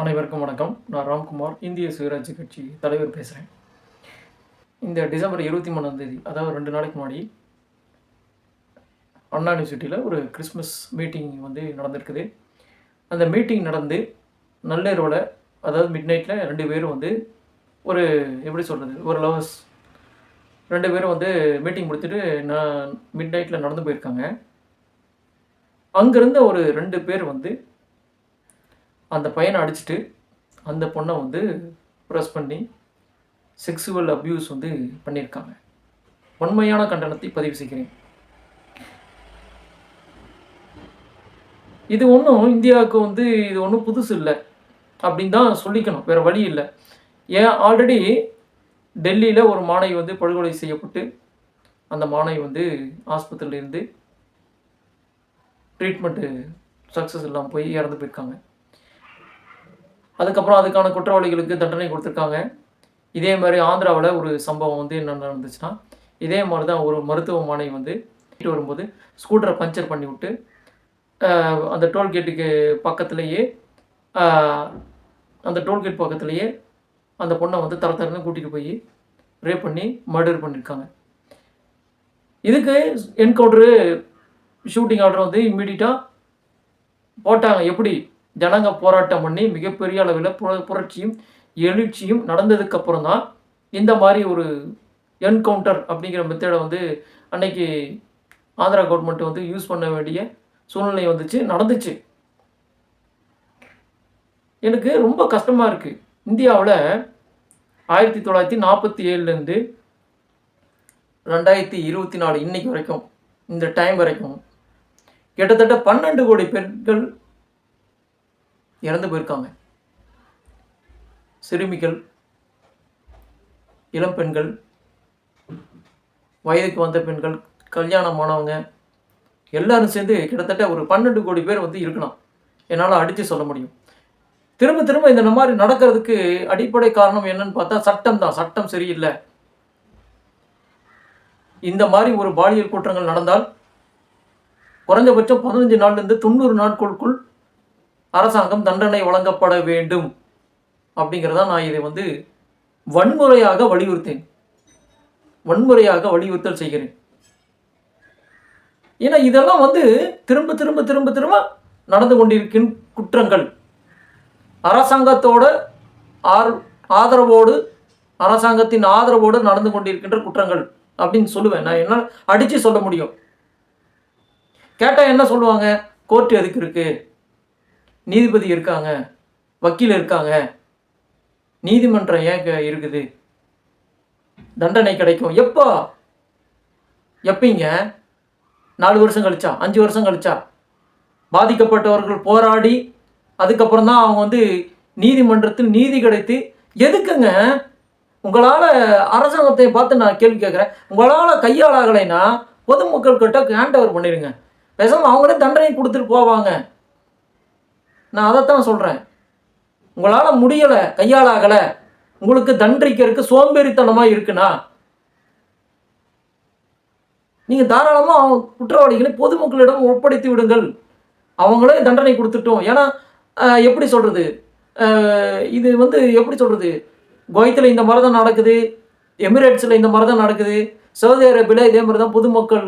அனைவருக்கும் வணக்கம். நான் ராம்குமார் இந்திய சுயராஜ்ய கட்சி தலைவர் பேசுகிறேன் இந்த டிசம்பர் இருபத்தி மூணாம் தேதி அதாவது ரெண்டு நாளைக்கு முன்னாடி அண்ணா யூனிவர்சிட்டியில் ஒரு கிறிஸ்மஸ் மீட்டிங் வந்து நடந்திருக்குது. அந்த மீட்டிங் நடந்து நள்ளிரவில் அதாவது மிட் நைட்டில் ரெண்டு பேரும் வந்து ஒரு எப்படி சொல்கிறது ஒரு லவர்ஸ் ரெண்டு பேரும் வந்து மீட்டிங் முடிச்சுட்டு நான் மிட் நைட்டில் நடந்து போயிருக்காங்க. அங்கேருந்த ஒரு ரெண்டு பேர் வந்து அந்த பையனை அடிச்சுட்டு அந்த பொண்ணை வந்து ப்ரெஸ் பண்ணி செக்ஸுவல் அப்யூஸ் வந்து பண்ணியிருக்காங்க. உண்மையான கண்டனத்தை பதிவு செய்கிறேன். இது ஒன்றும் இந்தியாவுக்கு வந்து இது ஒன்றும் புதுசு இல்லை. அப்படின்னு தான் சொல்லிக்கணும். வேறு வழி இல்லை. ஏன் ஆல்ரெடி டெல்லியில் ஒரு மாணவி வந்து படுகொலை செய்யப்பட்டு அந்த மாணவி வந்து ஆஸ்பத்திரியிலேருந்து ட்ரீட்மெண்ட்டு சக்ஸஸ் இல்லாமல் போய் இறந்து போயிருக்காங்க. அதுக்கப்புறம் அதுக்கான குற்றவாளிகளுக்கு தண்டனை கொடுத்துருக்காங்க. இதே மாதிரி ஆந்திராவில் ஒரு சம்பவம் வந்து என்ன நடந்துச்சுன்னா இதே மாதிரி தான் ஒரு மருத்துவமனை வந்து வீட்டு வரும்போது ஸ்கூட்டரை பஞ்சர் பண்ணி விட்டு அந்த டோல்கேட்டுக்கு பக்கத்துலேயே அந்த டோல்கேட் பக்கத்துலேயே அந்த பொண்ணை வந்து தர தரன்னு கூட்டிகிட்டு போய் ரேப் பண்ணி மர்டர் பண்ணியிருக்காங்க இதுக்கு என்கவுண்டரு ஷூட்டிங் ஆர்டர் வந்து இம்மீடியட்டாக போட்டாங்க. எப்படி? ஜனங்க போராட்டம் பண்ணி மிகப்பெரிய அளவில் புர புரட்சியும் எழுச்சியும் நடந்ததுக்கப்புறம் தான் இந்த மாதிரி ஒரு என்கவுண்டர் அப்படிங்கிற மெத்தடை வந்து அன்னைக்கு ஆந்திரா கவர்மெண்ட் வந்து யூஸ் பண்ண வேண்டிய சூழ்நிலை வந்துச்சு நடந்துச்சு. எனக்கு ரொம்ப கஷ்டமாக இருக்குது இந்தியாவில் ஆயிரத்தி தொள்ளாயிரத்தி நாற்பத்தி ஏழுலேருந்து ரெண்டாயிரத்தி இருபத்தி நாலு இன்னைக்கு வரைக்கும் இந்த டைம் வரைக்கும் கிட்டத்தட்ட பன்னெண்டு கோடி பெண்கள் இறந்து போயிருக்காங்க. சிறுமிகள் இளம் பெண்கள் வயதுக்கு வந்த பெண்கள் கல்யாணமானவங்க எல்லாரும் சேர்ந்து கிட்டத்தட்ட ஒரு பன்னெண்டு கோடி பேர் வந்து இருக்கலாம் என்னால் அடித்து சொல்ல முடியும். திரும்ப திரும்ப இந்த மாதிரி நடக்கிறதுக்கு அடிப்படை காரணம் என்னன்னு பார்த்தா சட்டம் தான். சட்டம் சரியில்லை. இந்த மாதிரி ஒரு பாலியல் குற்றங்கள் நடந்தால் குறைஞ்சபட்சம் பதினஞ்சு நாள்லேருந்து தொண்ணூறு நாட்களுக்குள் அரசாங்கம் தண்டனை வழங்கப்பட வேண்டும் அப்படிங்கிறதா நான் இதை வந்து வன்முறையாக வலியுறுத்தேன். வன்முறையாக வலியுறுத்தல் செய்கிறேன். ஏன்னா இதெல்லாம் வந்து திரும்ப திரும்ப திரும்ப திரும்ப நடந்து கொண்டிருக்கின் குற்றங்கள். அரசாங்கத்தோட ஆர் ஆதரவோடு அரசாங்கத்தின் ஆதரவோடு நடந்து கொண்டிருக்கின்ற குற்றங்கள் அப்படின்னு சொல்லுவேன். நான் என்ன அடித்து சொல்ல முடியும்? கேட்டால் என்ன சொல்லுவாங்க? கோர்ட் எதுக்கு இருக்குது நீதிபதி இருக்காங்க வக்கீல் இருக்காங்க. நீதிமன்றம் ஏன் இருக்குது? தண்டனை கிடைக்கும். எப்போ? எப்பீங்க? நாலு வருஷம் கழிச்சா? அஞ்சு வருஷம் கழிச்சா? பாதிக்கப்பட்டவர்கள் போராடி அதுக்கப்புறம் தான் அவங்க வந்து நீதிமன்றத்தில் நீதி கிடைத்து எதுக்குங்க? உங்களால் அரசாங்கத்தை பார்த்து நான் கேள்வி கேட்குறேன். உங்களால் கையாளாகலைன்னா பொதுமக்கள் கிட்ட ஹேண்ட் ஓவர் பண்ணிடுங்க. பேசாமல் அவங்களே தண்டனை கொடுத்துட்டு போவாங்க. நான் அதைத்தான் சொல்கிறேன் உங்களால் முடியலை கையாளாகலை. உங்களுக்கு தண்டிக்கிறதுக்கு சோம்பேறித்தனமாக இருக்குண்ணா நீங்கள் தாராளமாக அவங்க குற்றவாளிகளை பொதுமக்களிடம் ஒப்படைத்து விடுங்கள். அவங்களே தண்டனை கொடுத்துட்டோம். ஏன்னா எப்படி சொல்கிறது இது வந்து எப்படி சொல்கிறது குவைத்தில் இந்த மாதிரி தான் நடக்குது. எமிரேட்ஸில் இந்த மாதிரி தான் நடக்குது. சவுதி அரேபியில் இதே மாதிரி தான் பொதுமக்கள்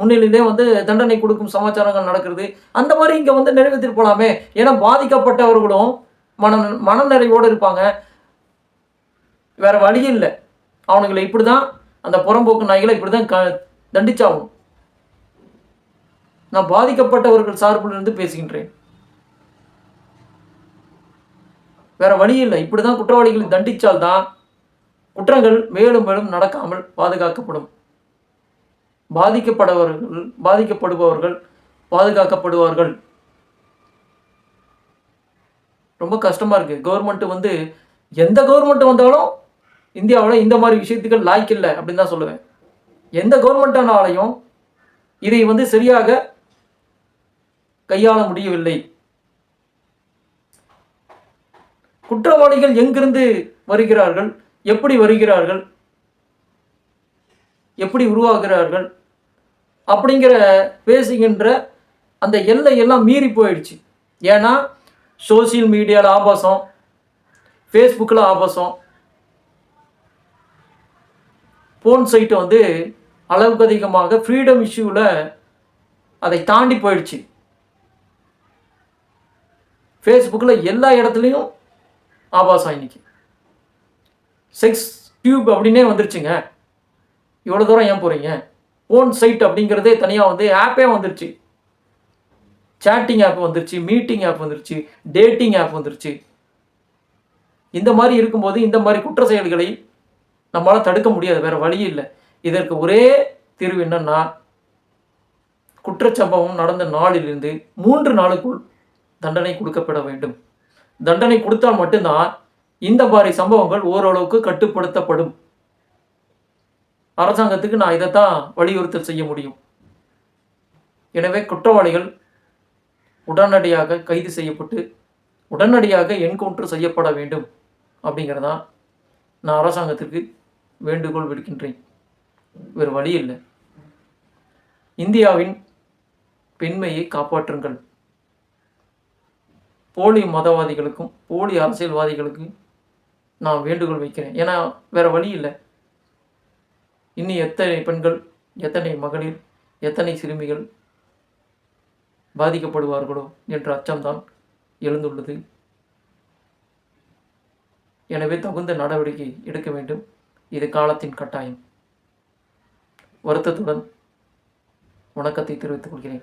முன்னிலையிலே வந்து தண்டனை கொடுக்கும் சமாச்சாரங்கள் நடக்கிறது. அந்த மாதிரி இங்கே வந்து நிறைவேற்றிட்டு போகலாமே ஏன்னா பாதிக்கப்பட்டவர்களும் மன மனநிறைவோடு இருப்பாங்க. வேற வழி இல்லை. அவனுங்களை இப்படி தான் அந்த புறம்போக்கு நாய்களை இப்படி தான் க தண்டிச்சாகணும். நான் பாதிக்கப்பட்டவர்கள் சார்பிலிருந்து பேசுகின்றேன். வேற வழி இல்லை. இப்படி தான் குற்றவாளிகளை தண்டித்தால்தான் குற்றங்கள் மேலும் மேலும் நடக்காமல் பாதுகாக்கப்படும். பாதிக்கப்படவர்கள் பாதிக்கப்படுபவர்கள் பாதுகாக்கப்படுவார்கள். ரொம்ப கஷ்டமா இருக்கு. கவர்மெண்ட் வந்து எந்த கவர்மெண்ட் வந்தாலும் இந்தியாவில் இந்த மாதிரி விஷயத்துக்கு லாய்க்கு இல்லை அப்படின்னு தான் சொல்லுவேன். எந்த கவர்மெண்ட்டானாலையும் இதை வந்து சரியாக கையாள முடியவில்லை. குற்றவாளிகள் எங்கிருந்து வருகிறார்கள்? எப்படி வருகிறார்கள்? எப்படி உருவாகிறார்கள்? அப்படிங்கிற பேசுகின்ற அந்த எல்லை எல்லாம் மீறி போயிடுச்சு. ஏன்னா சோசியல் மீடியாவில் ஆபாசம் ஃபேஸ்புக்கில் ஆபாசம் போன் சைட்டு வந்து அளவுக்கு அதிகமாக ஃப்ரீடம் இஷ்யூவில் அதை தாண்டி போயிடுச்சு. ஃபேஸ்புக்கில் எல்லா இடத்துலையும் ஆபாசம் இன்னைக்கு. செக்ஸ் டியூப் அப்படின்னே வந்துருச்சுங்க. இவ்வளோ தூரம் ஏன் போகிறீங்க ஃபோன் சைட் அப்படிங்கிறதே தனியாக வந்து ஆப்பே வந்துருச்சு. சேட்டிங் ஆப் வந்துருச்சு மீட்டிங் ஆப் வந்துருச்சு டேட்டிங் ஆப் வந்துருச்சு. இந்த மாதிரி இருக்கும்போது இந்த மாதிரி குற்ற செயல்களை நம்மளால் தடுக்க முடியாது வேறு வழி இல்லை. இதற்கு ஒரே தீர்வு என்னென்னா குற்றச்சம்பவம் நடந்த நாளிலிருந்து மூன்று நாளுக்குள் தண்டனை கொடுக்கப்பட வேண்டும். தண்டனை கொடுத்தால் மட்டும்தான் இந்த மாதிரி சம்பவங்கள் ஓரளவுக்கு கட்டுப்படுத்தப்படும். அரசாங்கத்துக்கு நான் இதைத்தான் வலியுறுத்தல் செய்ய முடியும். எனவே குற்றவாளிகள் உடனடியாக கைது செய்யப்பட்டு உடனடியாக என்கவுண்டர் செய்யப்பட வேண்டும் அப்படிங்கிறதான் நான் அரசாங்கத்திற்கு வேண்டுகோள் விடுக்கின்றேன். வேறு வழி இல்லை. இந்தியாவின் பெண்மையை காப்பாற்றுங்கள். போலி மதவாதிகளுக்கும் போலி அரசியல்வாதிகளுக்கும் நான் வேண்டுகோள் வைக்கிறேன். ஏன்னா வேற வழி இல்லை. இன்னும் எத்தனை பெண்கள் எத்தனை மகளிர் எத்தனை சிறுமிகள் பாதிக்கப்படுவார்களோ என்ற அச்சம்தான் எழுந்துள்ளது. எனவே தகுந்த நடவடிக்கை எடுக்க வேண்டும். இது காலத்தின் கட்டாயம். வருத்தத்துடன் வணக்கத்தை தெரிவித்துக் கொள்கிறேன்.